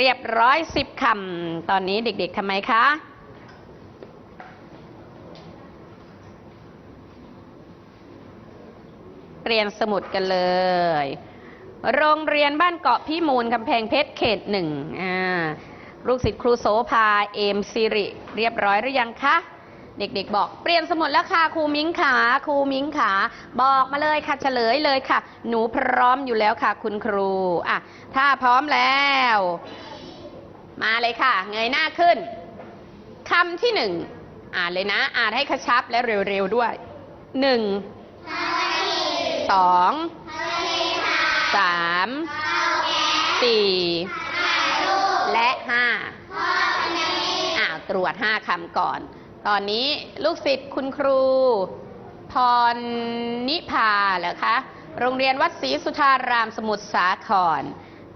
เรียบร้อยสิบคำ ตอนนี้เด็กๆทำไมคะ เรียนสมุดกันเลย โรงเรียนบ้านเกาะพิมูลกำแพงเพชรเขตหนึ่งลูกศิษย์ครูโสภาเอมซิริ เรียบร้อยหรือยังคะ เด็กๆ บอกเปลี่ยนสมุดแล้วค่ะครูมิ้งขาครูมิ้งขาบอกมาเลยค่ะเฉลยเลยค่ะ หนูพร้อมอยู่แล้วค่ะ คุณครูอะถ้าพร้อมแล้ว มาเลยค่ะ เงยหน้าขึ้นคำที่หนึ่งอ่านเลยนะ อ่านให้กระชับและเร็วๆด้วยหนึ่งสองสามสี่และห้าอ้าวตรวจห้าคำก่อน ตอนนี้ลูกศิษย์คุณครู พรนิพาเหรอคะ โรงเรียนวัดศรีสุธารามสมุทรสาคร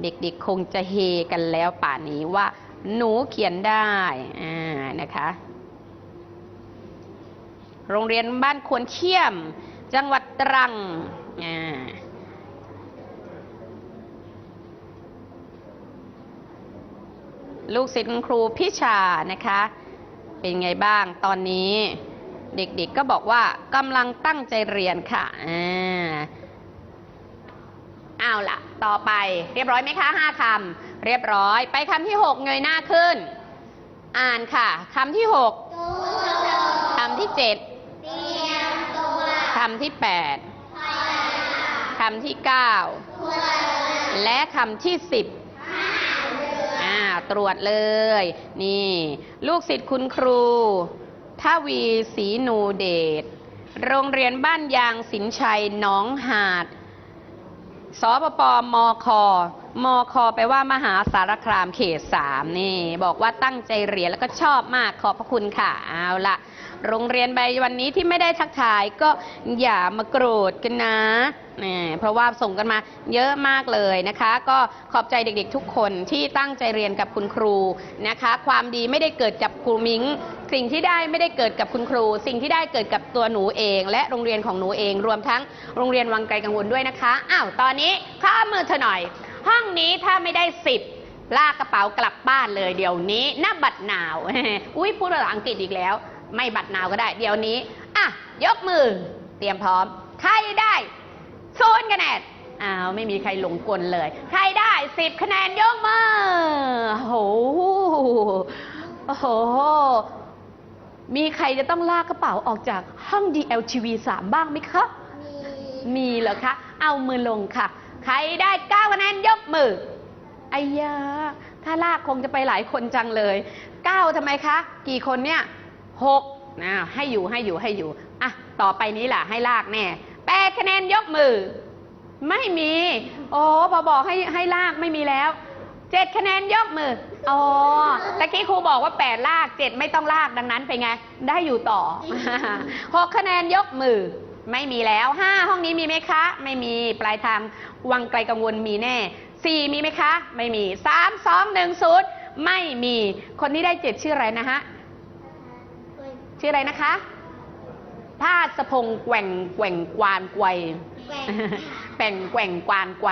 เด็กๆคงจะเฮกันแล้วป่านนี้ว่า หนูเขียนได้อ่านะคะ โรงเรียนบ้านควรเขี้ยม จังหวัดตรังอ่าลูกศิษย์ครูพิชานะคะ เป็นไงบ้างตอนนี้เด็กๆก็บอกว่ากำลังตั้งใจเรียนค่ะอ่าเอาล่ะ ต่อไป เรียบร้อยไหมคะห้าคำเรียบร้อย ไปคำที่หกเงยหน้าขึ้น อ่านค่ะคำที่หกคำที่เจ็ดคำที่แปดคำที่เก้าและคำที่สิบอ่าตรวจเลย นี่ ลูกศิษย์คุณครูทวีศรีนูเดชโรงเรียนบ้านยางสินชัยหน้องหาด สปปมค มคแปว่ามหาสารคามเขตสามนี่ บอกว่าตั้งใจเรียนแล้วก็ชอบมากขอบพระคุณค่ะเอาละโรงเรียนใบวันนี้ที่ไม่ได้ทักทายก็อย่ามาโกรธกันนะนี่เพราะว่าส่งกันมาเยอะมากเลยนะคะ ก็ขอบใจเด็กๆทุกคนที่ตั้งใจเรียนกับคุณครูนะคะ ความดีไม่ได้เกิดกับครูมิ้งสิ่งที่ได้ไม่ได้เกิดกับคุณครู สิ่งที่ได้เกิดกับตัวหนูเอง และโรงเรียนของหนูเองรวมทั้งโรงเรียนวังไกลกังวลด้วยนะคะอ้าวตอนนี้ข้ามือเธอหน่อย ห้องนี้ถ้าไม่ได้สิบลากกระเป๋ากลับบ้านเลยเดี๋ยวนี้หน้าบัตรหนาว อุ้ยพูดภาษาอังกฤษอีกแล้ว ไม่บัตรหนาวก็ได้ เดี๋ยวนี้ อะ ยกมือ เตรียมพร้อม ใครได้ศูนย์คะแนนอ้าวไม่มีใครหลงกลเลย ใครได้สิบคะแนนยกมือโอ้โหโอ้โห มีใครจะต้องลากกระเป๋าออกจากห้อง DLTV 3 บ้างไหมคะ มีเหรอคะ เอามือลงค่ะ ใครได้9คะแนนยกมือไอ้ยาถ้าลากคงจะไปหลายคนจังเลย9ทำไมคะ กี่คนเนี่ย6นะให้อยู่ให้อยู่ให้อยู่อะต่อไปนี้ล่ะให้ลากแน่8คะแนนยกมือ ไม่มี โอ้พอบอกให้ให้ลากไม่มีแล้วเจ็ดคะแนนยกมืออ๋อตะกี้ครูบอกว่าแปดลากเจ็ดไม่ต้องลากดังนั้นเป็นไง ได้อยู่ต่อหกคะแนนยกมือ ไม่มีแล้วห้าห้องนี้มีไหมคะ ไม่มีปลายทางวังไกลกังวลมีแน่สี่มีไหมคะ ไม่มีสามสองหนึ่งศูนย์ไม่มีคนที่ได้เจ็ดชื่ออะไรนะฮะ ชื่ออะไรนะคะพาสพงแกว่งแกว่งกวานไกวย ป่งแกว่งกวานไกว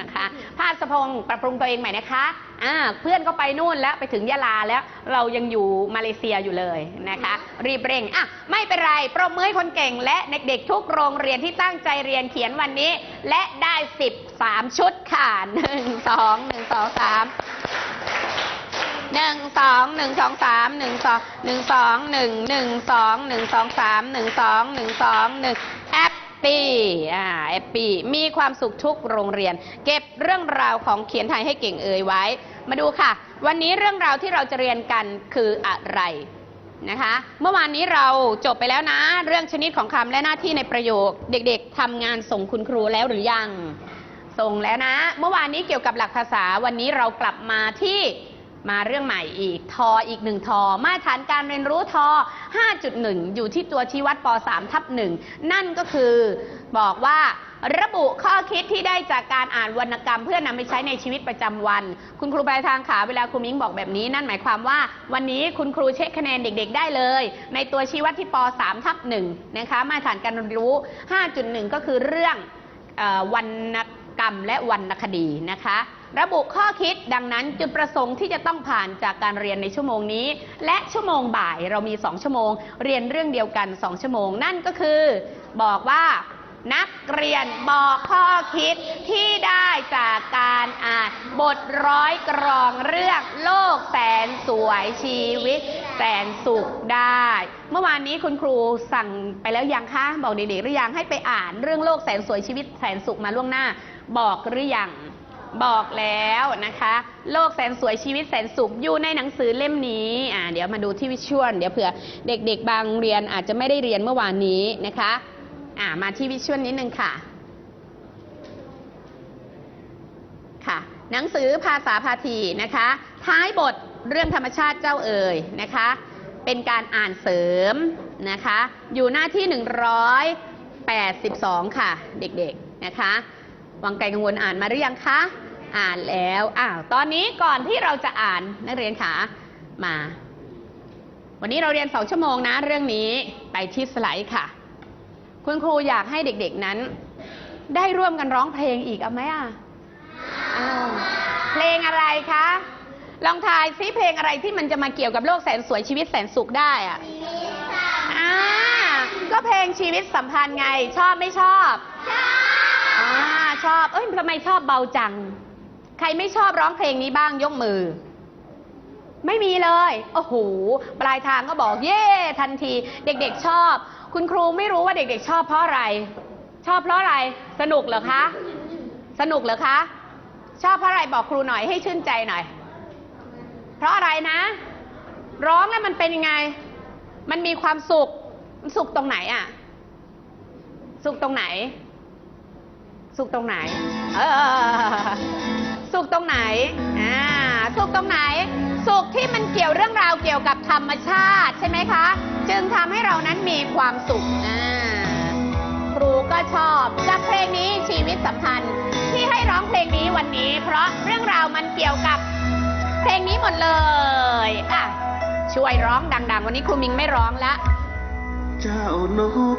นะคะพาสพงษ์ปรับปรุงตัวเองใหม่นะคะอ่าเพื่อนก็ไปนู่นแล้วไปถึงยะลาแล้ว เรายังอยู่มาเลเซียอยู่เลยนะคะ รีบเร่งอะไม่เป็นไรปรบมือคนเก่งและเด็กๆทุกโรงเรียนที่ตั้งใจเรียนเขียนวันนี้ และได้สิบสามชุดค่ะหนึ่งสองหนึ่งสองสามหนึ่งสองหนึ่งสองสามหนึ่งสองหนึ่งสองหนึ่งหนึ่งสองหนึ่งสองสามหนึ่งสองหนึ่งสองหนึ่งแอป ปี้อ่าแอปปี้มีความสุขทุกโรงเรียน เก็บเรื่องราวของเขียนไทยให้เก่งเอ่ยไว้ มาดูค่ะ วันนี้เรื่องราวที่เราจะเรียนกันคืออะไรนะคะ เมื่อวานนี้เราจบไปแล้วนะ เรื่องชนิดของคำและหน้าที่ในประโยค เด็กๆทำงานส่งคุณครูแล้วหรือยัง ส่งแล้วนะ เมื่อวานนี้เกี่ยวกับหลักภาษาวันนี้เรากลับมาที่ มาเรื่องใหม่อีกทออีกหนึ่งทอ มาตรฐานการเรียนรู้ทอ 5.1 อยู่ที่ตัวชี้วัดป .3 ทับ1นั่นก็คือบอกว่าระบุข้อคิดที่ได้จากการอ่านวรรณกรรม เพื่อนำไปใช้ในชีวิตประจำวัน คุณครูปลายทางขาเวลาครูมิ้งบอกแบบนี้ นั่นหมายความว่า วันนี้คุณครูเช็คคะแนนเด็ก ๆ ได้เลย ในตัวชี้วัดที่ป .3 ทับ1นะคะมาตรฐานการเรียนรู้ 5.1 ก็คือเรื่องออวรรณกรรมและวรรณคดีนะคะ ระบุข้อคิดดังนั้นจุดประสงค์ที่จะต้องผ่านจากการเรียนในชั่วโมงนี้ และชั่วโมงบ่ายเรามี 2 ชั่วโมง เรียนเรื่องเดียวกัน 2 ชั่วโมง นั่นก็คือ บอกว่านักเรียนบอกข้อคิดที่ได้จากการอ่าน บทร้อยกรองเรื่องโลกแสนสวยชีวิต แสนสุขได้ เมื่อวานนี้คุณครูสั่งไปแล้วยังคะบอกเด็กๆหรือยังให้ไปอ่านเรื่องโลกแสนสวยชีวิตแสนสุขมาล่วงหน้า บอกหรือยัง บอกแล้วนะคะ โลกแสนสวยชีวิตแสนสุขอยู่ในหนังสือเล่มนี้อ่าเดี๋ยวมาดูที่วิชวลเดี๋ยวเผื่อเด็กๆ บางเรียนอาจจะไม่ได้เรียนเมื่อวานนี้นะคะอ่ามาที่วิชวลนิดนึงค่ะค่ะ หนังสือภาษาพาทีนะคะ ท้ายบทเรื่องธรรมชาติเจ้าเอ่ยนะคะ เป็นการอ่านเสริมนะคะ อยู่หน้าที่ 182 ค่ะ เด็กๆนะคะ วังไกลกังวลอ่านมาหรือยังคะ อ่านแล้วอ้าวตอนนี้ก่อนที่เราจะอ่านนักเรียนขามา วันนี้เราเรียนสองชั่วโมงนะเรื่องนี้ไปที่สไลด์ค่ะ คุณครูอยากให้เด็กๆนั้น ได้ร่วมกันร้องเพลงอีกเอาไหมอะอ้าวเพลงอะไรคะลองทายซิเพลงอะไรที่มันจะมาเกี่ยวกับโลกแสนสวยชีวิตแสนสุขได้อะอ่าก็เพลงชีวิตสัมพันธ์ไงชอบไม่ชอบอ่า ชอบ เอ้ยทำไมชอบเบาจัง ใครไม่ชอบร้องเพลงนี้บ้างยกมือ ไม่มีเลย โอ้โห ปลายทางก็บอกเย่ทันที เด็กๆชอบ คุณครูไม่รู้ว่าเด็กๆชอบเพราะอะไร ชอบเพราะอะไร สนุกเหรอคะ สนุกเหรอคะ ชอบเพราะอะไรบอกครูหน่อยให้ชื่นใจหน่อย เพราะอะไรนะ ร้องแล้วมันเป็นยังไง มันมีความสุขมันสุขตรงไหนอะสุขตรงไหน สุขตรงไหน เออ สุขตรงไหน อ่า สุขตรงไหน สุขที่มันเกี่ยวเรื่องราวเกี่ยวกับธรรมชาติใช่ไหมคะ จึงทำให้เรานั้นมีความสุข อ่า ครูก็ชอบกับเพลงนี้ชีวิตสัมพันธ์ที่ให้ร้องเพลงนี้วันนี้ เพราะเรื่องราวมันเกี่ยวกับเพลงนี้หมดเลย อะ ช่วยร้องดัง ๆ วันนี้ครูมิงไม่ร้องละ เจ้านก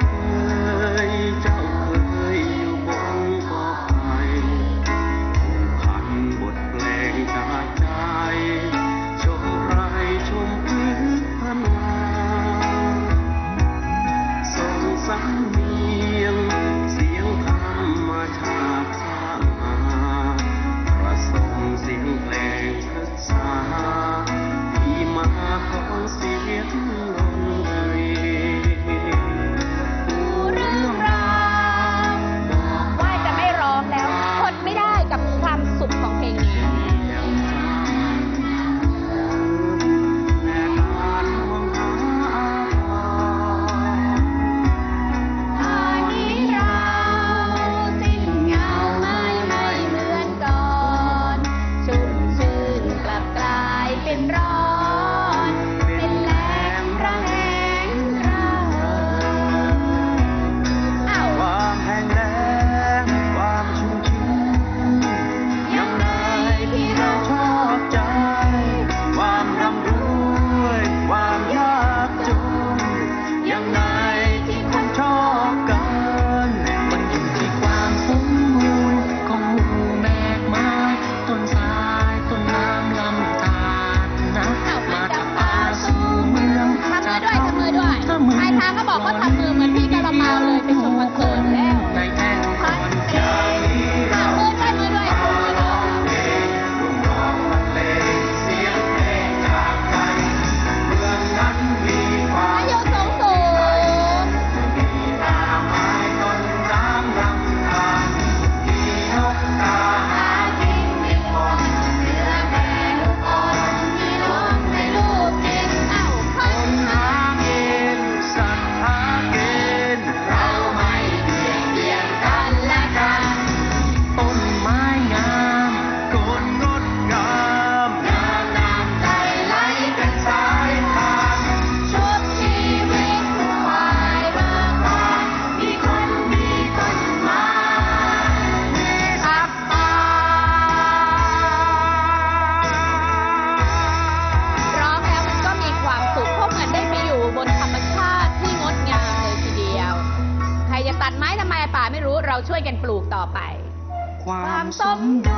ค